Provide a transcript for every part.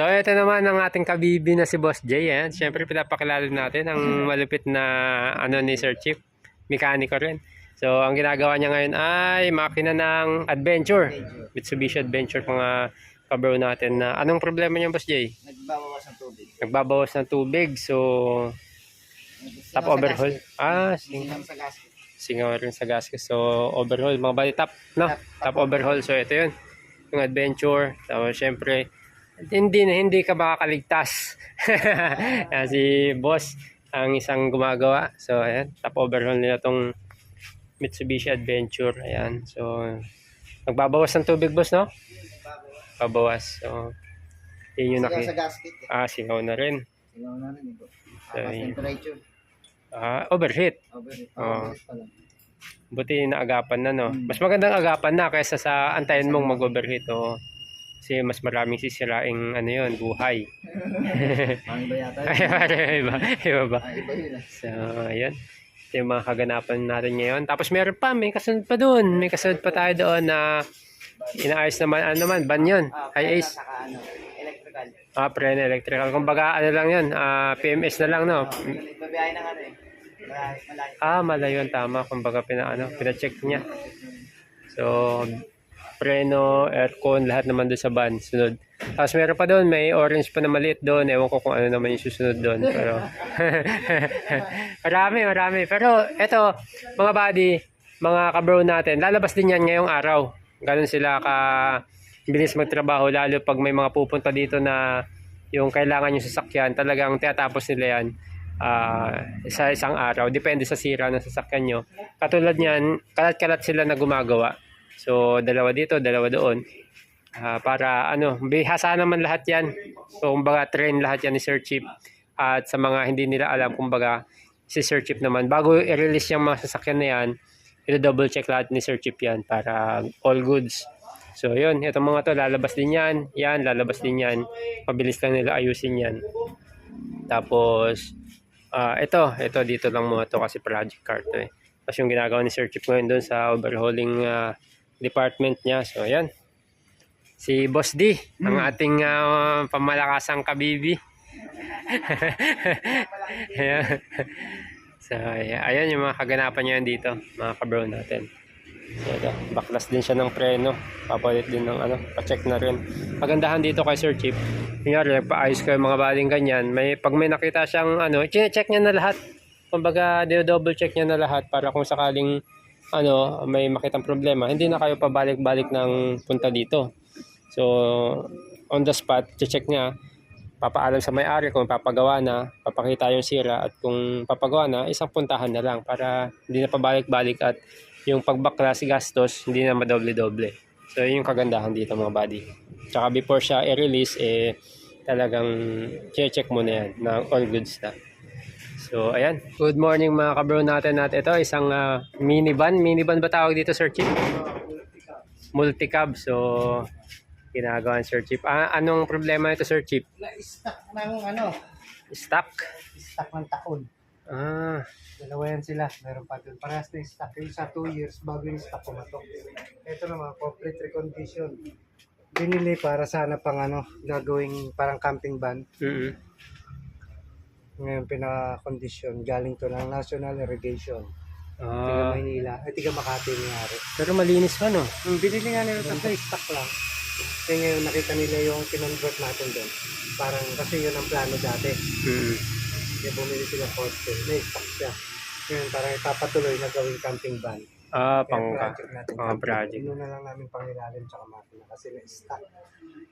So, ito naman ang ating kabibi na si Boss Jay. Ayan. Siyempre, pinapakilala natin ang malupit na ano ni Sir Chief. Mekaniko rin. So, ang ginagawa niya ngayon ay makina ng Adventure. Mitsubishi Adventure mga kabro natin na anong problema niya Boss Jay? Nagbabawas ng tubig. Nagbabawas ng tubig. So, top overhaul. Ah, sing Sinang sa gasket. singaw rin sa gasket. So, overhaul. Mga bali top, no? Top overhaul. So, ito yun. Yung adventure. So, syempre, hindi na hindi ka makakaligtas. Yan, si boss ang isang gumagawa. So, ayan. Top overhaul nila tong Mitsubishi Adventure. Ayan. So, nagbabawas ng tubig, boss, no? Babawas. So, yun yung Sinang naki... sa gasket. eh. Ah, singaw na rin. Singaw na rin ito. So, yun. temperature. Ah, overheat. Overheat. Oo. Overheat pa lang. Buti naagapan na, no? Hmm. Mas magandang agapan na kaysa sa antayin mong mag-overheat, o Kasi mas maraming sisiraing, ano yun, buhay. Pang iba yata. Ay, iba, iba ba? Ah, iba yun. ah. So, ayan. Ito yung mga kaganapan natin ngayon. Tapos meron pa, may kasunod pa doon. May kasunod pa tayo doon na inaayos naman, ano naman, ban yun. Ah, High preno, ace. Ano, electrical. Ah, preno electrical. Kumbaga, ano lang yun, ah, PMS na lang, no? Nagbabiyahe ng ano eh. Malayo. Ah, malayo tama. Kumbaga, pina, ano, pina-check niya. So, preno, aircon, lahat naman doon sa van. Sunod. Tapos meron pa doon, may orange pa na maliit doon. Ewan ko kung ano naman yung susunod doon. Pero, marami, marami. Pero, eto, mga buddy, mga kabro natin, lalabas din yan ngayong araw. Ganun sila ka bilis magtrabaho, lalo pag may mga pupunta dito na yung kailangan yung sasakyan, talagang tinatapos nila yan ah, sa isang araw. Depende sa sira ng sasakyan nyo. Katulad niyan, kalat-kalat sila na gumagawa. So, dalawa dito, dalawa doon. Ah, para ano, bihasa naman lahat yan. So, kumbaga, train lahat yan ni Sir Chief. At sa mga hindi nila alam, kumbaga, si Sir Chief naman, bago i-release yung mga sasakyan na yan, i-double check lahat ni Sir Chief yan para all goods. So, yun. Itong mga to, lalabas din yan. Yan, lalabas din yan. Mabilis lang nila ayusin yan. Tapos, ah ito, ito dito lang muna to kasi project car eh. Tapos yung ginagawa ni Sir Chief ngayon doon sa overhauling ah, department niya. So, ayan. Si Boss D, ang ating ah, pamalakasang kabibi. ayan. so, ayan, ayan yung mga kaganapan niya dito, mga kabro natin. So, ito, baklas din siya ng preno. Papalit din ng ano, pa-check na rin. Magandahan dito kay Sir Chief. Kunyari, nagpa-ayos kayo mga baling ganyan. May, pag may nakita siyang ano, check niya na lahat. Kumbaga, double check niya na lahat para kung sakaling ano, may makitang problema, hindi na kayo pabalik-balik ng punta dito. So, on the spot, check niya, papaalam sa may-ari kung papagawa na, papakita yung sira at kung papagawa na, isang puntahan na lang para hindi na pabalik-balik at yung pagbaklas gastos, hindi na madoble-doble. So, yun yung kagandahan dito mga buddy. Tsaka before siya i-release, eh, talagang check mo na yan na all goods na. So, ayan. Good morning mga kabro natin at ito, isang ah, minivan. Minivan ba tawag dito, Sir Chief? Multicab. So, ginagawa ni Sir Chief. Ah, anong problema ito, Sir Chief? Na-stuck ng ano, Stuck? stuck ng taon. Ah, Dalawa yan sila. Meron pa doon. Parehas na stock. Yung sa 2 years bago yung stock pumatok. Ito naman, complete recondition. Binili para sana pang ano, gagawing parang camping van. mm Ngayon pinaka-condition. Galing to ng National Irrigation. Ah, Tiga Maynila. Ay, tiga Makati nangyari. pero malinis pa, no? Yung binili nga nila sa stock lang. Kaya ngayon nakita nila yung kinonvert natin doon. Parang kasi yun ang plano dati. mm Kaya bumili sila poste. May stock siya. Ngayon parang ipapatuloy na gawing camping van. Ah, Kaya pang project natin. pang project. Ino na lang namin pangilalim tsaka makina kasi na-stuck.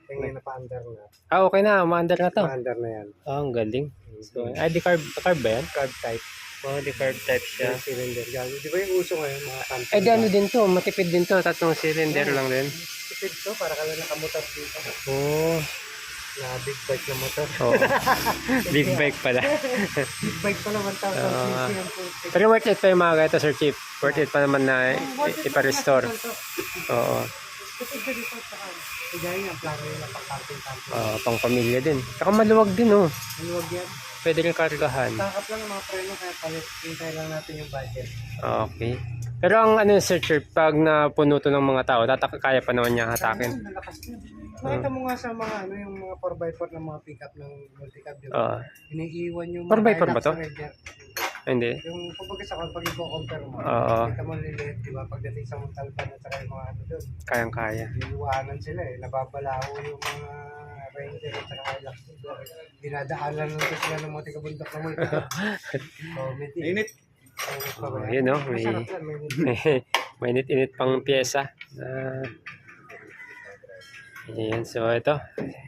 Kaya ngayon napa-under na. Ah, okay na. Umaandar na to. Pa-under na yan. Ah, ang galing. So, ay, di carb, carb ba yan? Carb type. Oh, di carb type siya. Yung cylinder. Galing. Di ba yung uso ngayon mga camping Eh, di ano din to. Matipid din to. Tatlong cylinder lang din. Tipid to para ka lang nakamotor dito. Oh, Na big bike na motor. oo. Big bike pala. big bike pala 1,000 Ah. cc ang putik. Pero worth it pa yung mga ganito, Sir Chief. Worth it pa naman na i- ipa-restore. Oo. Tipid ka dito sa Kaya yung plano yun na pang-camping-camping. Ah, pang pamilya din. Saka maluwag din, oh. Maluwag yan. Pwede rin kargahan. Takap lang ang mga preno kaya palit. Hintay lang natin yung budget. Okay. Pero ang ano, Sir Chief, pag napuno to ng mga tao, tatak kaya pa naman niya hatakin. Na. Nakita mo nga sa mga ano yung mga 4x4 ng mga pickup ng multicab, ba? Oo. Iniiwan yung 4x4 ba to? Ranger. hindi. Yung kumbaga sa pag i-compare mo, Oo. kita mo liliit, di ba? Pagdating sa Montalban at saka yung mga ano doon, Kayang-kaya. niluwanan sila eh. Nababalaho yung mga Ranger at saka Hilux. dito. Dinadaanan lang ko sila ng mga tigabundok na may tig- Init. Mainit pa ba Oh, yun, no? May- Masarap yan, mainit. May mainit-init pang pyesa. Ah. Ayan, so ito.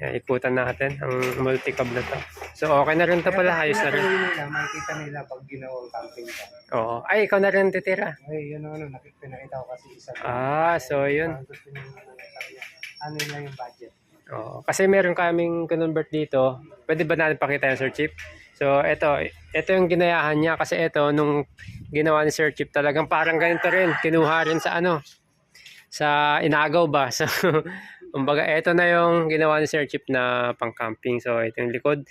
Ikutan natin ang multi-cab na to. So okay na rin to pala, ayos na rin. Nila, makikita nila pag ginawang camping ka. Oo. Ay, ikaw na rin titira. Ay, yun ano, nakik- pinakita ko kasi isa. Ah, so yun. Gusto ano, sabi niya, Ano lang yung budget? Oo. Kasi meron kaming convert dito. Pwede ba natin pakita yung Sir Chip? So, ito. Ito yung ginayahan niya. Kasi ito, nung ginawa ni Sir Chip, talagang parang ganito rin. Kinuha rin sa ano, sa inagaw ba? So, kumbaga, ito na yung ginawa ni Sir Chip na pang camping. So, ito yung likod.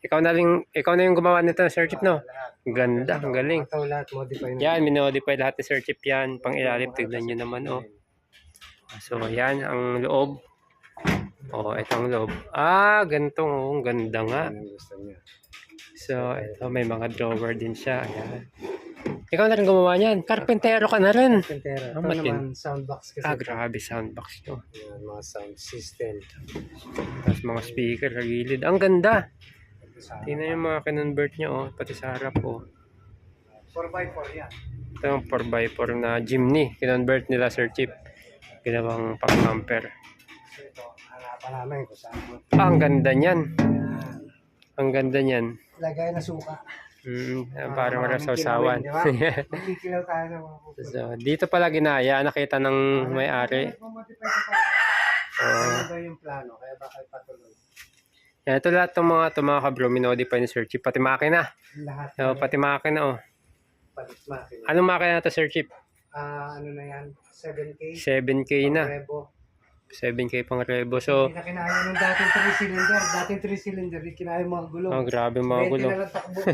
Ikaw na rin, ikaw na yung gumawa nito, Sir Chip, no? Ganda, ang galing. Ito lahat, modify na. Yan, minodify lahat ni Sir Chip yan. Pang ilalim, tignan nyo naman, oh. So, yan ang loob. Oh, ito ang loob. Ah, ganito, oh. Ang ganda nga. So, ito, may mga drawer din siya. Ayan. Ikaw na rin gumawa niyan. Karpentero ka na rin. Ah, Ito matin- naman, soundbox kasi. Ah, grabe soundbox nyo. Yan, mga sound system. Tapos mga speaker sa gilid. Ang ganda. Tingnan yung mga kinonvert nyo, oh. Pati sa harap, oh. 4x4 yan. Ito yung 4x4 na Jimny. Kinonvert nila, Sir Chip. Ginawang pang-camper. Ito, hanapan namin kung saan. Ah, ang ganda niyan. Yan. Ang ganda niyan. Lagay na suka. Mm, Ah, parang wala maraming sausawan. kilawin, di ba? Magkikilaw tayo sa mga pupunta. so, dito pala ginaya, nakita ng may-ari. Ano yung plano? Kaya baka ipatuloy. Yan, ito lahat ng mga ito mga kabro, minodify ni Sir Chip. Pati makina. Lahat. So, pati makina, oh. Palit makina. Anong makina na to, Sir Chip? Ah, ano na yan? 7K? 7K na. Rebo. 7K pang rebo. So, Hindi na kinaya nung dating 3 cylinder. Dating 3 cylinder, di kinaya yung mga gulong. oh, grabe mga 20 gulong. na lang takbo.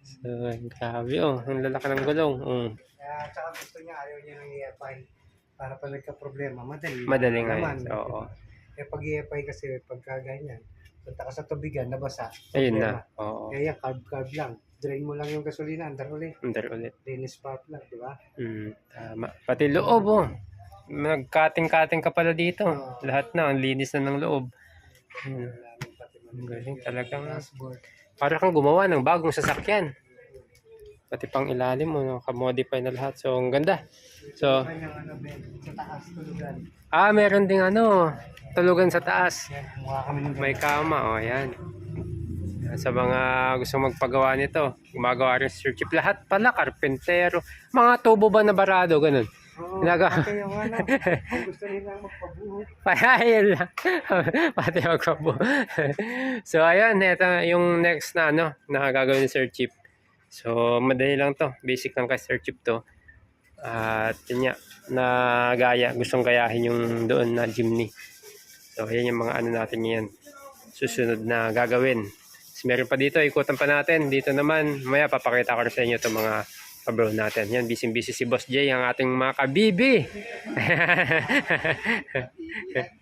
So, grabe, oh. Ang lalaki ng gulong. Mm. Kaya tsaka gusto niya, ayaw niya ng EFI. Para pag nagka-problema, madali. Madali nga di Oo. ba? Eh pag EFI kasi, pagka ganyan, punta ka sa tubigan, nabasa. Ayun problema. na. Oo. Kaya carb-carb lang. Drain mo lang yung gasolina, andar ulit. Under ulit. Drain spark lang, di ba? Mm, tama. Pati loob, oh. Nagkating-kating ka pala dito. Lahat na, ang linis na ng loob. Mm. Nang pati Ang galing talagang para kang gumawa ng bagong sasakyan. Pati pang ilalim mo, no? kamodify na lahat. So, ang ganda. So, sa ah, meron ding ano, tulugan sa taas. May kama, oh, yan. Sa mga gusto magpagawa nito, gumagawa rin Sir Chip. Lahat pala, karpentero. Mga tubo ba na barado, ganun. Oo, Ginagawa- pati yung ano, kung gusto nilang magpabuhok. Payayin lang. Pati ako So, ayan, ito yung next na ano, na gagawin ni Sir Chip. So, madali lang to. Basic lang kay Sir Chip to. At yun nga, na gaya. Gustong gayahin yung doon na Jimny. So, ayan yung mga ano natin yan. Susunod na gagawin. So, meron pa dito, ikutan pa natin. Dito naman, maya papakita ko sa inyo itong mga kabro natin. Yan, busy-busy si Boss Jay, ang ating mga kabibi.